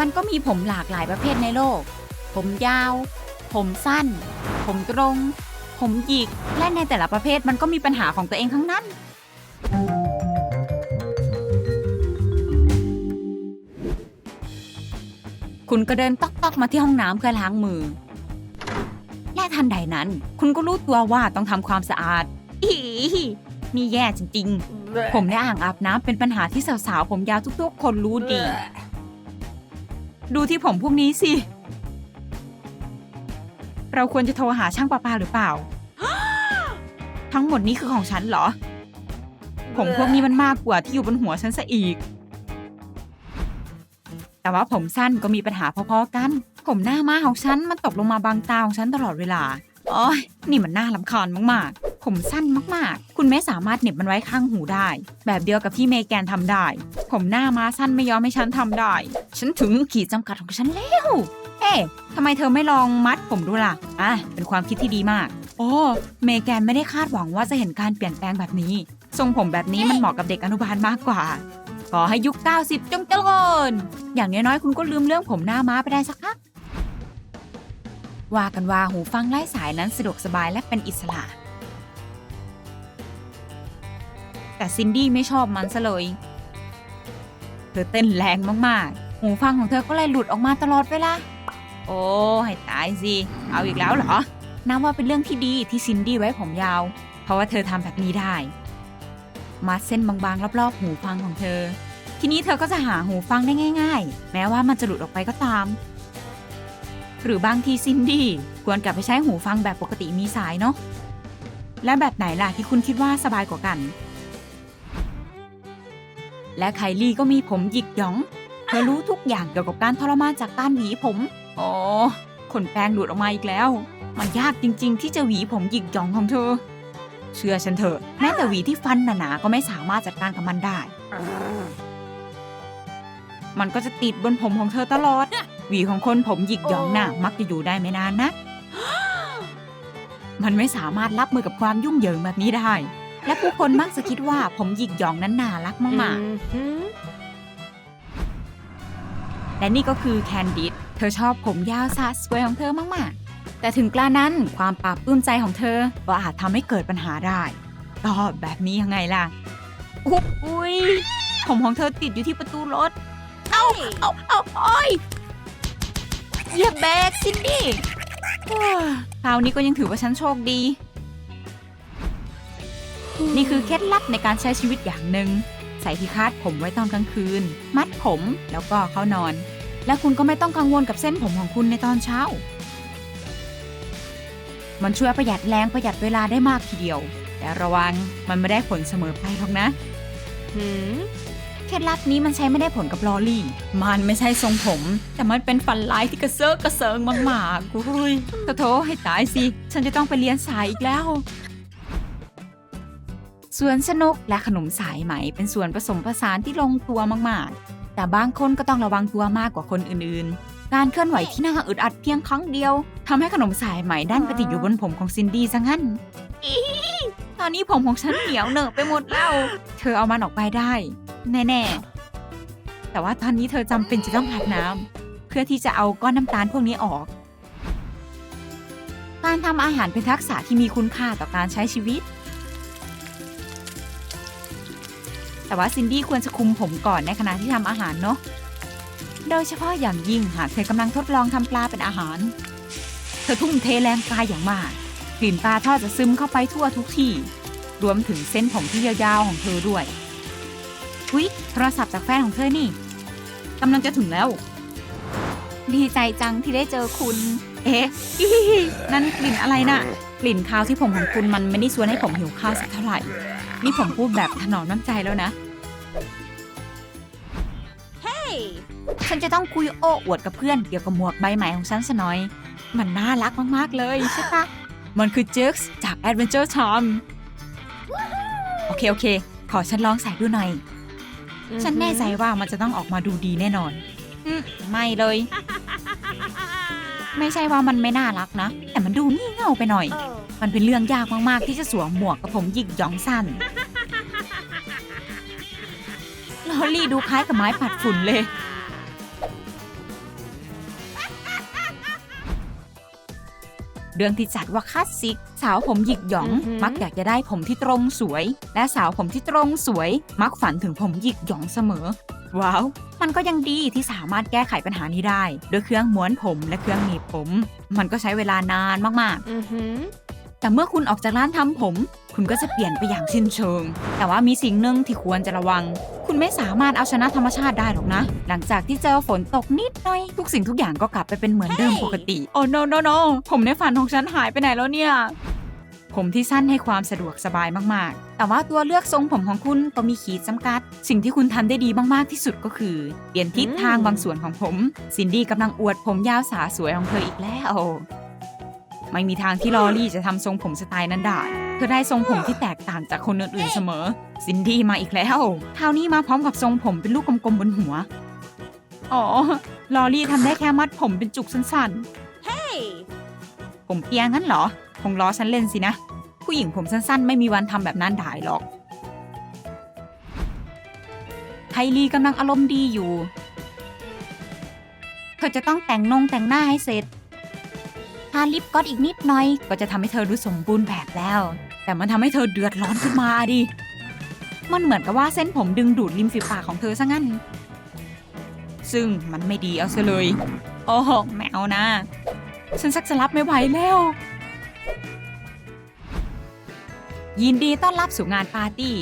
มันก็มีผมหลากหลายประเภทในโลก ผมยาว ผมสั้น ผมตรง ผมหยิก และในแต่ละประเภทมันก็มีปัญหาของตัวเองทั้งนั้น คุณก็เดินต๊อกๆมาที่ห้องน้ำเพื่อล้างมือ และทันใดนั้น คุณก็รู้ตัวว่าต้องทำความสะอาด อีนี่แย่จริง ๆ ผมและอ่างอาบน้ำเป็นปัญหาที่สาวๆผมยาวทุกๆ คนรู้ดี ดูที่ผมพวกนี้สิ เราควรจะโทรหาช่างประปาหรือเปล่า ทั้งหมดนี้คือของฉันเหรอ ผมพวกนี้มันมากกว่าที่อยู่บนหัวฉันซะอีก แต่ว่าผมสั้นก็มีปัญหาพอๆกัน ผมหน้าม้าของฉันมันตกลงมาบางตาของฉันตลอดเวลา โอ้ยนี่มันน่าลำคาญมากๆ ผมสั้นมากๆ คุณไม่สามารถเหน็บมันไว้ข้างหูได้ แบบเดียวกับที่เมแกนทำได้ ผมหน้าม้าสั้นไม่ยอมให้ฉันทำได้ ฉันถึงขีดจำกัดของฉันแล้ว เอ๊ะทำไมเธอไม่ลองมัดผมดูล่ะ อะ เป็นความคิดที่ดีมาก โอ้ เมแกนไม่ได้คาดหวังว่าจะเห็นการเปลี่ยนแปลงแบบนี้ ทรงผมแบบนี้มันเหมาะกับเด็กอนุบาลมากกว่าขอให้ยุค 90 จงเจริญ อย่างน้อยๆ คุณก็ลืมเรื่องผมหน้าม้าไปได้สักพักว่ากันว่าหูฟังไร้สายนั้นสะดวกสบายและเป็นอิสระ แต่ซินดี้ไม่ชอบมันซะเลย เธอเต้นแรงมากๆ หูฟังของเธอก็เลยหลุดออกมาตลอดเวลา โอ้ให้ตายสิ เอาอีกแล้วเหรอ นับว่าเป็นเรื่องที่ดีที่ซินดี้ไว้ผมยาว เพราะว่าเธอทำแบบนี้ได้มัดเส้นบางๆ รอบๆ หูฟังของเธอ ทีนี้เธอก็จะหาหูฟังได้ง่าย ๆ แม้ว่ามันจะหลุดออกไปก็ตาม หรือบางทีซินดี้ควรกลับไปใช้หูฟังแบบปกติมีสายเนาะ และแบบไหนล่ะที่คุณคิดว่าสบายกว่ากัน และไคลี่ก็มีผมหยิกหยอง เธอรู้ทุกอย่างเกี่ยวกับการทรมานจากการหวีผมโอ้ขนแปรงหลุดออกมาอีกแล้ว มันยากจริง ๆ ที่จะหวีผมหยิกหยองของเธอ เชื่อฉันเถอะแม้แต่หวีที่ฟันหนาๆก็ไม่สามารถจัดการกับมันได้ มันก็จะติดบนผมของเธอตลอด หวีของคนผมหยิกหยองน่ะมักจะอยู่ได้ไม่นานนะ มันไม่สามารถรับมือกับความยุ่งเหยิงแบบนี้ได้ และผู้คนมักจะคิดว่าผมหยิกหยองนั้นน่ารักมากๆ และนี่ก็คือแคนดิดเธอชอบผมยาวสะสวยของเธอมากๆ แต่ถึงกล้านั้นความปราบปลื้มใจของเธอก็อาจทำให้เกิดปัญหาได้ก็แบบนี้ยังไงล่ะ อุ้ยผมของเธอติดอยู่ที่ประตูรถ เอ้า เอ้า เอ้าโอ้ยเหยียบเบกซินดี้คราวนี้ก็ยังถือว่าฉันโชคดี นี่คือเคล็ดลับในการใช้ชีวิตอย่างหนึ่งใส่ที่คาดผมไว้ตอนกลางคืน มัดผมแล้วก็เข้านอน และคุณก็ไม่ต้องกังวลกับเส้นผมของคุณในตอนเช้า มันช่วยประหยัดแรงประหยัดเวลาได้มากทีเดียว แต่ระวังมันไม่ได้ผลเสมอไปหรอกนะเคล็ดลับนี้มันใช้ไม่ได้ผลกับลอรี่ มันไม่ใช่ทรงผม แต่มันเป็นฟันลายที่กระเซิร์กกระเซิงมากๆอุ้ยโถโถให้ตายสิ ฉันจะต้องไปเรียนสายอีกแล้ว สวนสนุกและขนมสายไหมเป็นส่วนผสมผสานที่ลงตัวมากๆ แต่บางคนก็ต้องระวังตัวมากกว่าคนอื่นๆ การเคลื่อนไหวที่น่าอึดอัดเพียงครั้งเดียวทำให้ขนมสายไหมด้านไปติดอยู่บนผมของซินดี้ซะงั้นตอนนี้ผมของฉันเหนียวเหนอะไปหมดแล้ว เธอเอามันออกไปได้ แน่ๆ แต่ว่าตอนนี้เธอจำเป็นจะต้องอาบน้ำเพื่อที่จะเอาก้อนน้ำตาลพวกนี้ออก การทำอาหารเป็นทักษะที่มีคุณค่าต่อการใช้ชีวิต แต่ว่าซินดี้ควรจะคุมผมก่อนในขณะที่ทำอาหารเนาะ โดยเฉพาะอย่างยิ่งหากเธอกำลังทดลองทำปลาเป็นอาหาร เธอทุ่มเทแรงกายอย่างมาก กลิ่นปลาทอดจะซึมเข้าไปทั่วทุกที่ รวมถึงเส้นผมที่ยาวๆของเธอด้วยอุ๊ยโทรศัพท์จากแฟนของเธอนี่กำลังจะถึงแล้ว ดีใจจังที่ได้เจอคุณ เอ๊ะอิฮิฮินั่นกลิ่นอะไรน่ะ กลิ่นคาวที่ผมของคุณมันไม่ได้ชวนให้ผมหิวข้าวสักเท่าไหร่ นี่ผมพูดแบบถนอมน้ำใจแล้วนะ ฉันจะต้องคุยโอ้อวดกับเพื่อนเกี่ยวกับหมวกใบใหม่ของฉันซะหน่อย มันน่ารักมากๆเลยใช่ปะมันคือเจ็กส์จาก Adventure Time โอเค โอเค ขอฉันลองใส่ดูหน่อย ฉันแน่ใจว่ามันจะต้องออกมาดูดีแน่นอนอืมไม่เลย ไม่ใช่ว่ามันไม่น่ารักนะ แต่มันดูงี่เง่าไปหน่อย มันเป็นเรื่องยากมาก ๆ ที่จะสวมหมวกกับผมหยิกหยองสั้น ฮอลลี่ดูคล้ายกับไม้ปัดฝุ่นเลย เรื่องที่จัดว่าคลาสสิก สาวผมหยิกหยอง มักอยากจะได้ผมที่ตรงสวย และสาวผมที่ตรงสวย มักฝันถึงผมหยิกหยองเสมอ ว้าว มันก็ยังดีที่สามารถแก้ไขปัญหานี้ได้ด้วยเครื่องม้วนผมและเครื่องหนีบผม มันก็ใช้เวลานานมากๆแต่เมื่อคุณออกจากร้านทำผม คุณก็จะเปลี่ยนไปอย่างสิ้นเชิง แต่ว่ามีสิ่งหนึ่งที่ควรจะระวัง คุณไม่สามารถเอาชนะธรรมชาติได้หรอกนะ หลังจากที่เจอฝนตกนิดหน่อย ทุกสิ่งทุกอย่างก็กลับไปเป็นเหมือนเดิมปกติ โอ้ no no no ผมในฝันของฉันหายไปไหนแล้วเนี่ย ผมที่สั้นให้ความสะดวกสบายมากๆ แต่ว่าตัวเลือกทรงผมของคุณก็มีขีดจำกัด สิ่งที่คุณทำได้ดีมากๆที่สุดก็คือ เปลี่ยนทิศทางบางส่วนของผม ซินดี้กำลังอวดผมยาวสาสวยของเธออีกแล้วไม่มีทางที่ลอรี่จะทำทรงผมสไตล์นั้นได้ เธอได้ทรงผมที่แตกต่างจากคนอื่นๆเสมอ ซินดี้มาอีกแล้วคราวนี้มาพร้อมกับทรงผมเป็นลูกกลมๆบนหัว อ๋อ ลอรี่ทำได้แค่มัดผมเป็นจุกสั้นๆผมเปียงั้นเหรอ คงล้อฉันเล่นสินะ ผู้หญิงผมสั้นๆ ไม่มีวันทำแบบนั้นได้หรอกไทลีกำลังอารมณ์ดีอยู่ เธอจะต้องแต่งนงแต่งหน้าให้เสร็จทาลิปก็อตอีกนิดหน่อย ก็จะทำให้เธอดูสมบูรณ์แบบแล้ว แต่มันทำให้เธอเดือดร้อนขึ้นมาดิ มันเหมือนกับว่าเส้นผมดึงดูดริมฝีปากของเธอซะงั้น ซึ่งมันไม่ดีเอาซะเลย โอ้โหแมวนะ ฉันสักจะรับไม่ไหวแล้ว ยินดีต้อนรับสู่งานปาร์ตี้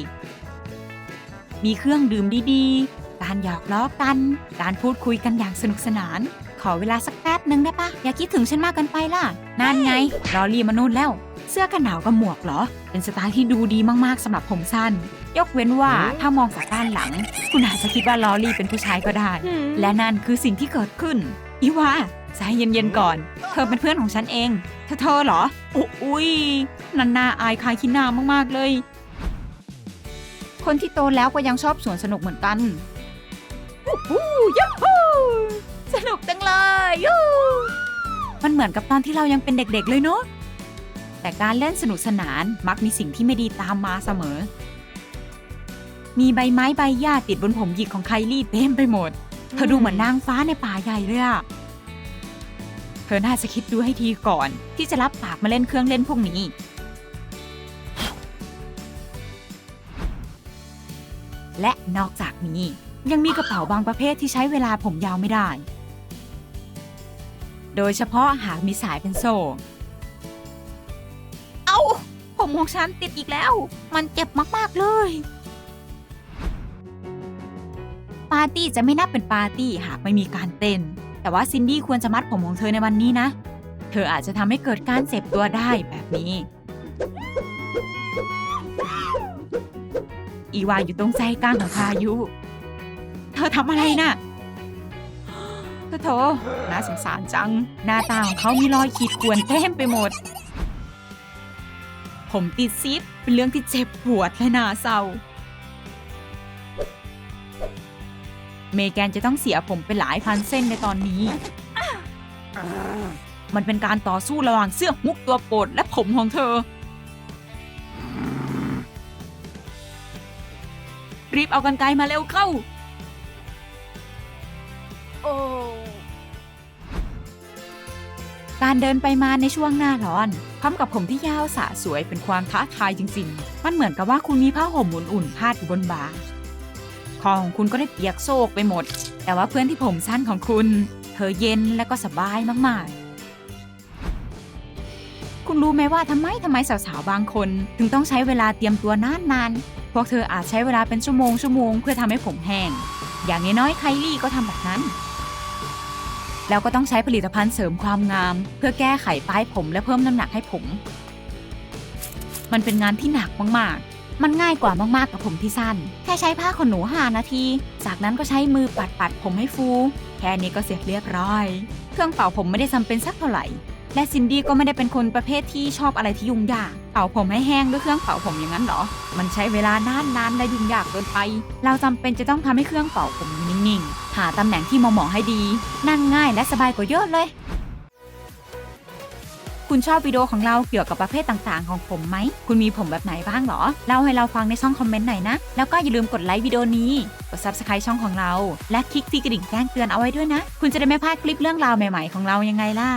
มีเครื่องดื่มดีๆ การหยอกล้อกัน การพูดคุยกันอย่างสนุกสนาน ขอเวลาสักแป๊บหนึ่งได้ปะอย่าคิดถึงฉันมากเกินไปล่ะ นั่นไง รอรีมานู่นแล้ว สื้อกันหนาวกับหมวกเหรอ เป็นสไตล์ที่ดูดีมากๆสำหรับผมสั้น ยกเว้นว่าถ้ามองจากด้านหลัง คุณอาจจะคิดว่าลอรี่เป็นผู้ชายก็ได้ และนั่นคือสิ่งที่เกิดขึ้น อีวาใจเย็นๆก่อน เธอเป็นเพื่อนของฉันเองเธอเธอเหรอโอ้อุ้ยนันนาอายคายขี้หน้ามากๆเลย คนที่โตแล้วก็ยังชอบสวนสนุกเหมือนกันอู้หูยูฮูสนุกจังเลยยูมันเหมือนกับตอนที่เรายังเป็นเด็กๆเลยเนาะ แต่การเล่นสนุกสนานมักมีสิ่งที่ไม่ดีตามมาเสมอ มีใบไม้ใบหญ้าติดบนผมหยิกของไคลี่เต็มไปหมด เธอดูเหมือนนางฟ้าในป่าใหญ่เลยอะเธอน่าจะคิดดูให้ทีก่อน ที่จะรับปากมาเล่นเครื่องเล่นพวกนี้ และนอกจากนี้ ยังมีกระเป๋าบางประเภทที่ใช้เวลาผมยาวไม่ได้ โดยเฉพาะหากมีสายเป็นโซ่ ผมของฉันติดอีกแล้ว มันเจ็บมากๆเลย ปาร์ตี้จะไม่นับเป็นปาร์ตี้หากไม่มีการเต้น แต่ว่าซินดี้ควรจะมัดผมของเธอในวันนี้นะ เธออาจจะทำให้เกิดการเจ็บตัวได้แบบนี้ อีวาอยู่ตรงใจกลางของพายุ เธอทำอะไรน่ะเธอโถน่าสงสารจัง หน้าตาของเขามีรอยขีดข่วนเต็มไปหมด ผมติดซิปเป็นเรื่องที่เจ็บปวดและน่าเศร้า เมแกนจะต้องเสียผมไปหลายพันเส้นในตอนนี้ มันเป็นการต่อสู้ระหว่างเสื้อมุกตัวโปรดและผมของเธอ รีบเอากันไกลมาเร็วเข้า โอ้ การเดินไปมาในช่วงหน้าร้อนพร้อมกับผมที่ยาวสะสวยเป็นความท้าทายจริงๆ มันเหมือนกับว่าคุณมีผ้าห่มอุ่นๆพาดอยู่บนบ่าคอของคุณก็ได้เปียกโซกไปหมด แต่ว่าเพื่อนที่ผมสั้นของคุณ เธอเย็นและก็สบายมากๆ คุณรู้ไหมว่าทำไมทำไมสาวๆ บางคน ถึงต้องใช้เวลาเตรียมตัวนานๆ พวกเธออาจใช้เวลาเป็นชั่วโมงชั่วโมงเพื่อทำให้ผมแห้ง อย่างน้อยๆ ไคลี่ก็ทำแบบนั้น แล้วก็ต้องใช้ผลิตภัณฑ์เสริมความงาม เพื่อแก้ไขป้ายผมและเพิ่มน้ำหนักให้ผม มันเป็นงานที่หนักมากๆ มันง่ายกว่ามากๆกับผมที่สั้น แค่ใช้ผ้าขนหนูหานาที จากนั้นก็ใช้มือปัดปัดๆผมให้ฟู แค่นี้ก็เสร็จเรียบร้อย เครื่องเป่าผมไม่ได้จำเป็นสักเท่าไหร่ และซินดี้ก็ไม่ได้เป็นคนประเภทที่ชอบอะไรที่ยุ่งยาก เป่าผมให้แห้งด้วยเครื่องเป่าผมอย่างนั้นเหรอ มันใช้เวลานานๆและยุ่งยากเกินไป เราจำเป็นจะต้องทำให้เครื่องเป่าผมนิ่งๆ หาตำแหน่งที่เหมาะให้ดี นั่งง่ายและสบายกว่าเยอะเลย คุณชอบวิดีโอของเราเกี่ยวกับประเภทต่างๆ ของผมไหม คุณมีผมแบบไหนบ้างหรอ เล่าให้เราฟังในช่องคอมเมนต์หน่อยนะ แล้วก็อย่าลืมกดไลค์วิดีโอนี้ กด subscribe ช่องของเรา และคลิกที่กระดิ่งแจ้งเตือนเอาไว้ด้วยนะ คุณจะได้ไม่พลาดคลิปเรื่องราวใหม่ๆ ของเรายังไงล่ะ